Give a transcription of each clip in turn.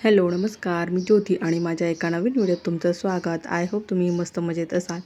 Hello नमस्कार. मी ज्योती आणि माझ्या एका नवीन व्हिडिओत तुमचं स्वागत. आय होप तुम्ही मस्त मजेत असाल.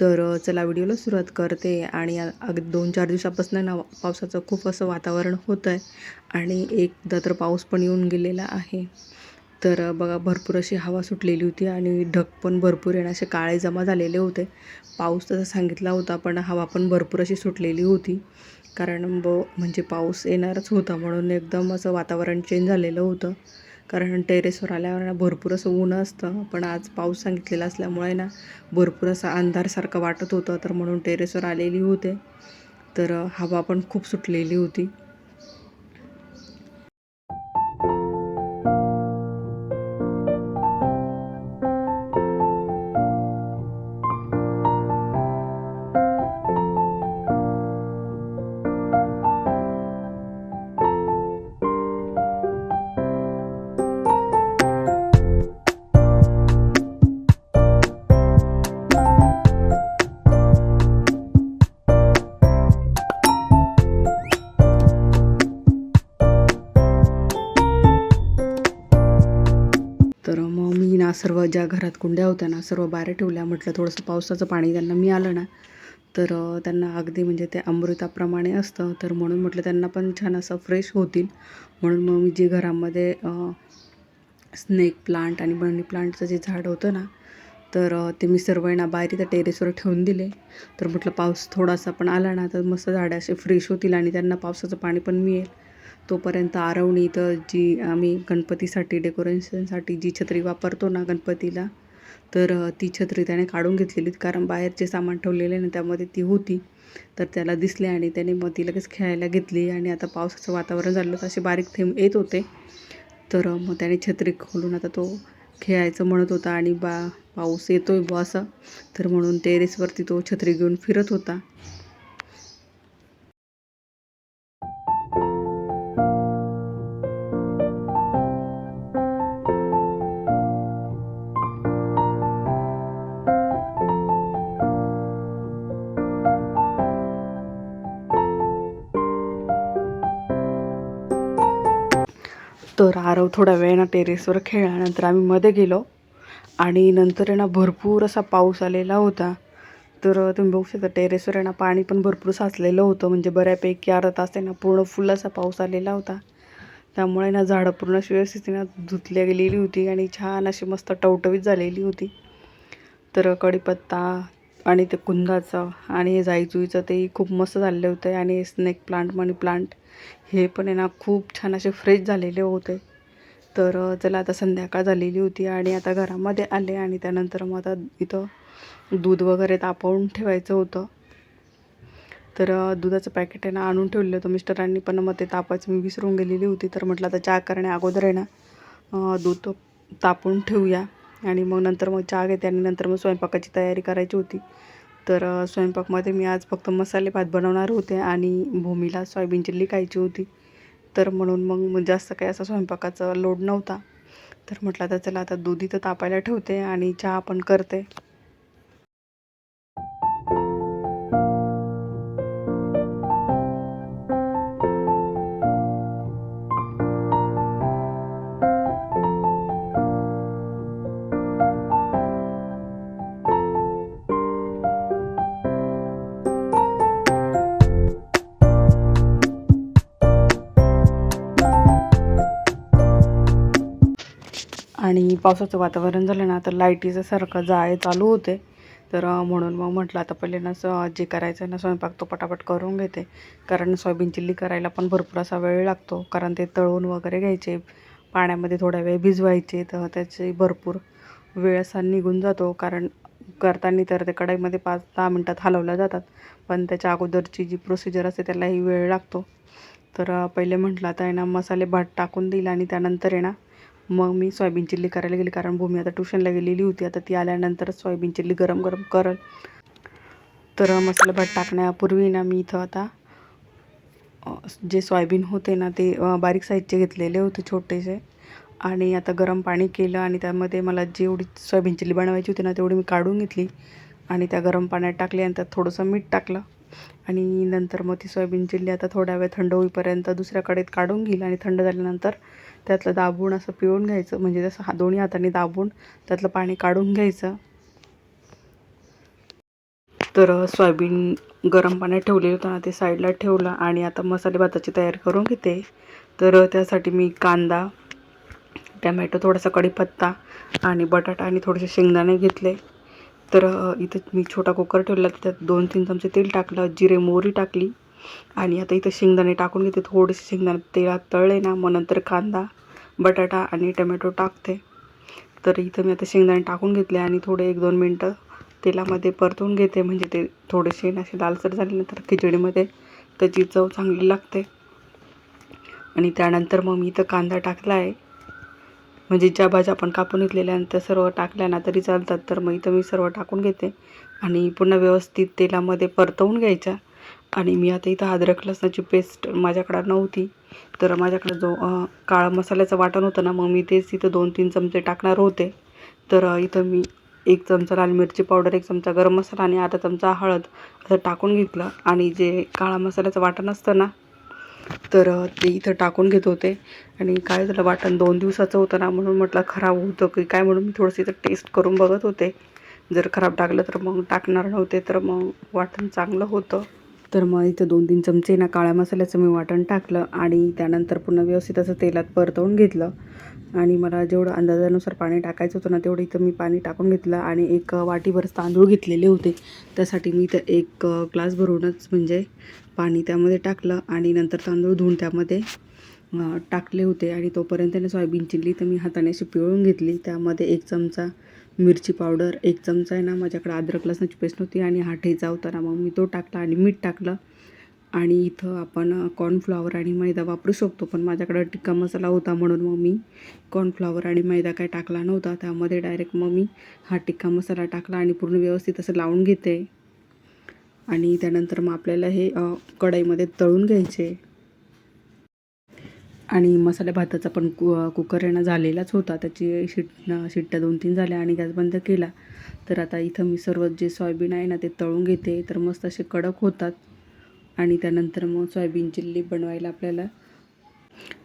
तर चला व्हिडिओला सुरुवात करते आणि अग अगदी दोन चार दिवसापासून ना पावसाचं खूप असं वातावरण होतं आहे आणि एकदा तर पाऊस पण येऊन गेलेला आहे. तर बघा भरपूर अशी हवा सुटलेली होती आणि ढग पण भरपूर येणं असे काळे जमा झालेले होते. पाऊस तसा सांगितला होता पण हवा पण भरपूर अशी सुटलेली होती. कारण ब म्हणजे पाऊस येणारच होता म्हणून एकदम असं वातावरण चेंज झालेलं होतं. कारण टेरेसवर आल्यावर ना भरपूर असं ऊन असतं. पण आज पाऊस सांगितलेला असल्यामुळे ना भरपूर असं अंधारसारखं वाटत होतं. तर म्हणून टेरेसवर आलेली होते. तर हवा पण खूप सुटलेली होती. सर्व ज्या घरात कुंड्या होत्या ना सर्व बाहेर ठेवल्या. म्हटलं थोडंसं पावसाचं पाणी त्यांना मिळालं ना तर त्यांना अगदी म्हणजे ते अमृताप्रमाणे असतं. तर म्हणून म्हटलं त्यांना पण छान असं फ्रेश होतील. म्हणून मग मी जे घरामध्ये स्नेक प्लांट आणि मनी प्लांटचं जे झाड होतं ना तर ते मी सर्व ना बाहेर त्या टेरेसवर ठेवून दिले. तर म्हटलं पाऊस थोडासा पण आला ना तर मस्त झाडं असे फ्रेश होतील आणि त्यांना पावसाचं पाणी पण मिळेल. तोपर्यंत आरवणी तर जी आम्ही गणपतीसाठी डेकोरेशनसाठी जी छत्री वापरतो ना गणपतीला तर ती छत्री त्याने काढून घेतलेली. कारण बाहेरचे सामान ठेवलेले ना त्यामध्ये ती होती तर त्याला दिसले आणि त्याने मग ती लगेच खेळायला घेतली. आणि आता पावसाचं वातावरण झालं तर असे बारीक थेंब येत होते. तर मग त्याने छत्री खोलून आता तो खेळायचं म्हणत होता आणि बा पाऊस येतोय बुवा असं. तर म्हणून टेरेसवरती तो छत्री घेऊन फिरत होता. तर आरव थोडा वेळ ना टेरेसवर खेळल्यानंतर आम्ही मध्ये गेलो. आणि नंतर आहे ना भरपूर असा पाऊस आलेला होता. तर तुम्ही बघू शकता टेरेसवर आहे ना पाणी पण भरपूर साचलेलं होतं. म्हणजे बऱ्यापैकी अर्धा तास आहे ना पूर्ण फुल असा पाऊस आलेला होता. त्यामुळे ना झाडं पूर्ण अशी व्यवस्थित ना धुतल्या गेलेली होती आणि छान अशी मस्त टवटवीत झालेली होती. तर कढीपत्ता आणि ते कुंदाचं आणि हे जाईजुईचं ते खूप मस्त झालेलं होतं. आणि स्नेक प्लांट मनी प्लांट हे पण आहे ना खूप छान असे फ्रेश झालेले होते. तर चला आता संध्याकाळ झालेली होती आणि आता घरामध्ये आले आणि त्यानंतर मग आता इथं दूध वगैरे तापवून ठेवायचं होतं. तर दुधाचं पॅकेट आहे ना आणून ठेवलेलं होतं मिस्टरांनी पण मग ते तापायचं मी विसरून गेलेली होती. तर म्हटलं आता चहा करण्या अगोदर आहे ना दूध तापून ठेवूया. आणि मग नंतर मग चहा घेते आणि नंतर मग स्वयंपाकाची तयारी करायची होती. तर स्वयंपाकमध्ये मी आज फक्त मसाले भात बनवणार होते आणि भूमीला सोयाबीन चिल्ली खायची होती. तर म्हणून मग जास्त काही असा स्वयंपाकाचा लोड नव्हता. तर म्हटलं आता चला आता दुधी तर तापायला ठेवते आणि चहा पण करते. आणि पावसाचं वातावरण झालं ना तर लाईटीचं सारखं जाळे चालू होते. तर म्हणून मग म्हटलं आता पहिले ना स जे करायचं आहे ना स्वयंपाक तो पटापट करून घेते. कारण सोयाबीन चिल्ली करायला पण भरपूर असा वेळ लागतो कारण ते तळून वगैरे घ्यायचे पाण्यामध्ये थोडा वेळ भिजवायचे तर त्याचे भरपूर वेळ असा निघून जातो. कारण करताना तर ते कढईमध्ये पाच दहा मिनटात हलवल्या जातात पण त्याच्या अगोदरची जी प्रोसिजर असते त्यालाही वेळ लागतो. तर पहिले म्हटलं आता आहे ना मसाले भात टाकून देईल आणि त्यानंतर आहे ना मग मी सोयाबीन चिल्ली करायला गेली कारण भूमी आता ट्युशनला गेलेली होती. आता ती आल्यानंतरच सोयाबीन चिल्ली गरम गरम करल. तर मसाला भात टाकण्यापूर्वी ना मी इथं आता जे सोयाबीन होते ना ते बारीक साईजचे घेतलेले होते छोटेसे. आणि आता गरम पाणी केलं आणि त्यामध्ये मला जेवढी सोयाबीन चिल्ली बनवायची होती ना तेवढी मी काढून घेतली. आणि त्या गरम पाण्यात टाकली आणि त्यात थोडंसं मीठ टाकलं. आणि नंतर मग ती सोयाबीन चिल्ली आता थोड्या वेळ थंड होईपर्यंत दुसऱ्या काढून घेईल आणि थंड झाल्यानंतर त्यातलं दाबून असं पिळून घ्यायचं. म्हणजे जसं हा दोन्ही हाताने दाबून त्यातलं पाणी काढून घ्यायचं. तर सोयाबीन गरम पाण्यात ठेवलेलं होतं ना ते साईडला ठेवलं आणि आता मसाले भाताची तयारी करून घेते. तर त्यासाठी मी कांदा टमॅटो थोडासा कढीपत्ता आणि बटाटा आणि थोडेसे शेंगदाणे घेतले. तर इथं मी छोटा कुकर ठेवला त्यात दोन तीन चमचे तेल टाकलं जिरे मोहरी टाकली. आणि आता इथं शेंगदाणे टाकून घेते थोडेसे शेंगदाणे. तेलात तळले ना मग नंतर कांदा बटाटा आणि टमॅटो टाकते. तर इथं मी आता शेंगदाणे टाकून घेतले आणि थोडे एक दोन मिनटं तेलामध्ये परतून घेते. म्हणजे ते थोडेसे असे लालसर झाल्यानंतर खिचडीमध्ये त्याची चव चांगली लागते. आणि त्यानंतर मग मी इथं कांदा टाकला आहे. म्हणजे ज्या भाज्या आपण कापून घेतलेल्या आणि त्या सर्व टाकल्या ना तरी चालतात. तर मग इथं मी सर्व टाकून घेते आणि पुन्हा व्यवस्थित तेलामध्ये परतवून घ्यायच्या. आणि मी आता इथं अद्रक लसणाची पेस्ट माझ्याकडं नव्हती. तर माझ्याकडं जो काळा मसाल्याचं वाटण होतं ना मग मी तेच इथं दोन तीन चमचे टाकणार होते. तर इथं मी एक चमचा लाल मिरची पावडर एक चमचा गरम मसाला आणि अर्धा चमचा हळद असं टाकून घेतलं. आणि जे काळा मसाल्याचं वाटण असतं ना तर ते इथं टाकून घेत होते. आणि काय झालं वाटण दोन दिवसाचं होतं ना म्हणून म्हटलं खराब होतं की काय म्हणून मी थोडंसं इथं टेस्ट करून बघत होते. जर खराब टाकलं तर मग टाकणार नव्हते तर मग वाटण चांगलं होतं. तर मग इथं दोन तीन चमचे ना काळ्या मसाल्याचं मी वाटण टाकलं आणि त्यानंतर पुन्हा व्यवस्थित असं तेलात परतवून घेतलं. आणि मला जेवढं अंदाजानुसार पाणी टाकायचं होतं ना तेवढं इथं मी पाणी टाकून घेतलं आणि एक वाटीभर तांदूळ घेतलेले होते. त्यासाठी मी इथं एक ग्लास भरूनच म्हणजे पाणी त्यामध्ये टाकलं आणि नंतर तांदूळ धुवून त्यामध्ये टाकले होते. आणि तोपर्यंत ना सोयाबीन चिल्ली तर मी हाताने अशी पिळून घेतली. त्यामध्ये एक चमचा मिरची पावडर एक चमचा आहे ना माझ्याकडे अद्रक लसणाची पेस्ट होती आणि हा ठेचा होता ना मग मी तो टाकला आणि मीठ टाकलं. आणि इथं आपण कॉर्नफ्लॉवर आणि मैदा वापरू शकतो. पण माझ्याकडं टिक्का मसाला होता म्हणून मग मी कॉर्नफ्लॉवर आणि मैदा काय टाकला नव्हता. त्यामध्ये डायरेक्ट मग मी हा टिक्का मसाला टाकला आणि पूर्ण व्यवस्थित असं लावून घेते. आणि त्यानंतर मग आपल्याला हे कढईमध्ये तळून घ्यायचे. आणि मसाल्या भाताचा पण कु कुकर येणं झालेलाच होता. त्याची शिट शिट्ट्या दोन तीन झाल्या आणि गॅस बंद केला. तर आता इथं मी सर्व जे सोयाबीन आहे ना ते तळून घेते. तर मस्त असे कडक होतात. आणि त्यानंतर मग सोयाबीन चिल्ली बनवायला आपल्याला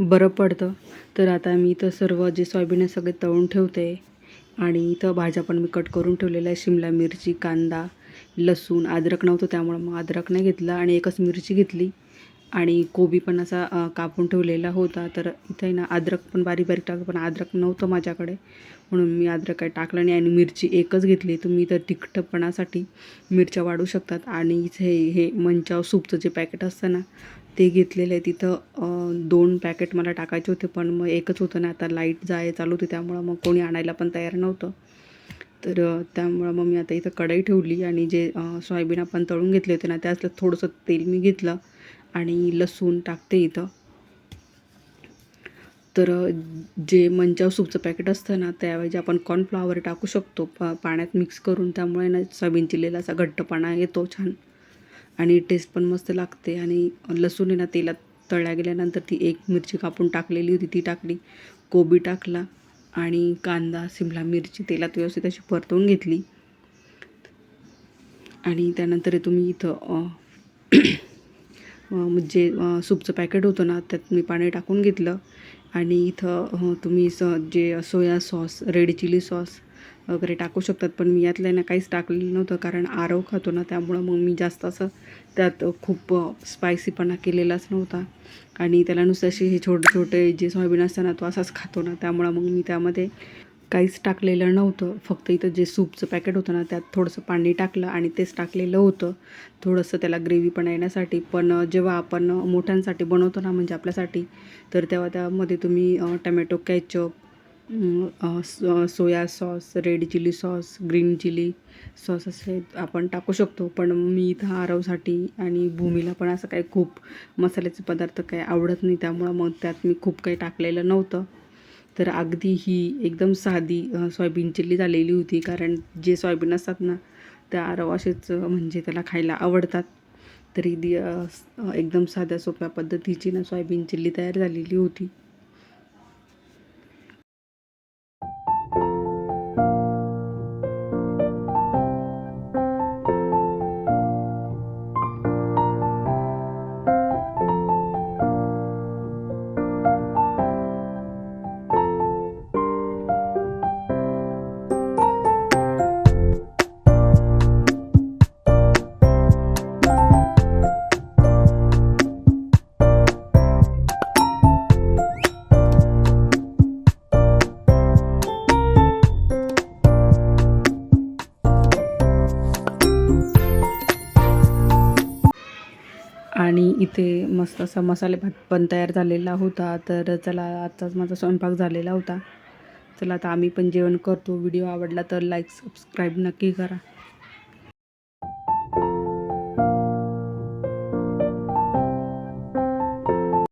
बरं पडतं. तर आता मी इथं सर्व जे सोयाबीन आहे सगळे तळून ठेवते. आणि इथं भाज्या पण मी कट करून ठेवलेल्या आहे शिमला मिरची कांदा लसूण अद्रक नव्हतं त्यामुळं मग अद्रक नाही घेतलं आणि एकच मिरची घेतली. आणि कोबी पण असा कापून ठेवलेला होता. तर इथे ना अद्रक पण बारीक बारीक टाकलं पण अद्रक नव्हतं माझ्याकडे. म्हणून मी अद्रक काय टाकलं नाही आणि मिरची एकच घेतली. तुम्ही तर तिखटपणासाठी मिरच्या वाढू शकतात. आणि इथे हे मंचाव सूपचं जे पॅकेट असतं ना ते घेतलेलं आहे. तिथं दोन पॅकेट मला टाकायचे होते पण मग एकच होतं ना. आता लाइट जाय चालू होती त्यामुळं मग कोणी आणायला पण तयार नव्हतं. तर त्यामुळं मग मी आता इथं कढई ठेवली आणि जे सोयाबीन आपण तळून घेतले होते ना त्यातलं थोडंसं तेल मी घेतलं. आणि लसूण टाकते इथं. तर जे मंचाव सूपचं पॅकेट असतं ना त्याऐवजी आपण कॉर्नफ्लॉवर टाकू शकतो. पा पाण्यात मिक्स करून त्यामुळे ना सोयाबीन चिल्लीला असा घट्टपणा येतो छान. आणि टेस्ट पण मस्त लागते. आणि लसूण आहे ना तेलात तळल्या गेल्यानंतर ती एक मिरची कापून टाकलेली होती ती टाकली. कोबी टाकला आणि कांदा शिमला मिरची तेलात व्यवस्थित अशी परतवून घेतली. आणि त्यानंतर तुम्ही इथं जे म्हणजे, सूपचं पॅकेट होतं ना त्यात मी पाणी टाकून घेतलं. आणि इथं तुम्ही स जे soya sauce red chilli sauce वगैरे टाकू शकतात पण मी यातलं ना काहीच टाकलेलं नव्हतं कारण आरव खातो ना त्यामुळं मग मी जास्त असं त्यात खूप स्पायसीपणा केलेलाच नव्हता. आणि त्याला नुसतं असे हे छोटे छोटे जे सोयाबीन असतं ना तो असाच खातो ना त्यामुळं मग मी त्यामध्ये काहीच टाकलेलं नव्हतं. फक्त इथं जे सूपचं पॅकेट होतं ना त्यात थोडंसं पाणी टाकलं आणि तेच टाकलेलं होतं. थोडंसं त्याला ग्रेव्ही पण येण्यासाठी पण जेव्हा आपण मोठ्यांसाठी बनवतो ना म्हणजे आपल्यासाठी तर तेव्हा त्यामध्ये तुम्ही tomato ketchup soya sauce red chilli sauce green chilli sauce असे आपण टाकू शकतो. पण मी इथं आरवसाठी आणि भूमीला पण असं काही खूप मसाल्याचे पदार्थ काही आवडत नाही. त्यामुळं मग त्यात मी खूप काही टाकलेलं नव्हतं. तर अगदी ही एकदम साधी सोयाबीन चिल्ली झालेली होती. कारण जे सोयाबीन असतात ना त्या असेच म्हणजे त्याला खायला आवडतात. तरी दि एकदम साध्या सोप्या पद्धतीची ना सोयाबीन चिल्ली तयार झालेली होती. आणि इथे मस्त असा मसाले भात पण तयार झालेला होता. तर चला आजचाच माझा स्वयंपाक झालेला होता. चला आता आम्ही पण जेवण करतो. व्हिडिओ आवडला तर लाईक सबस्क्राईब नक्की करा.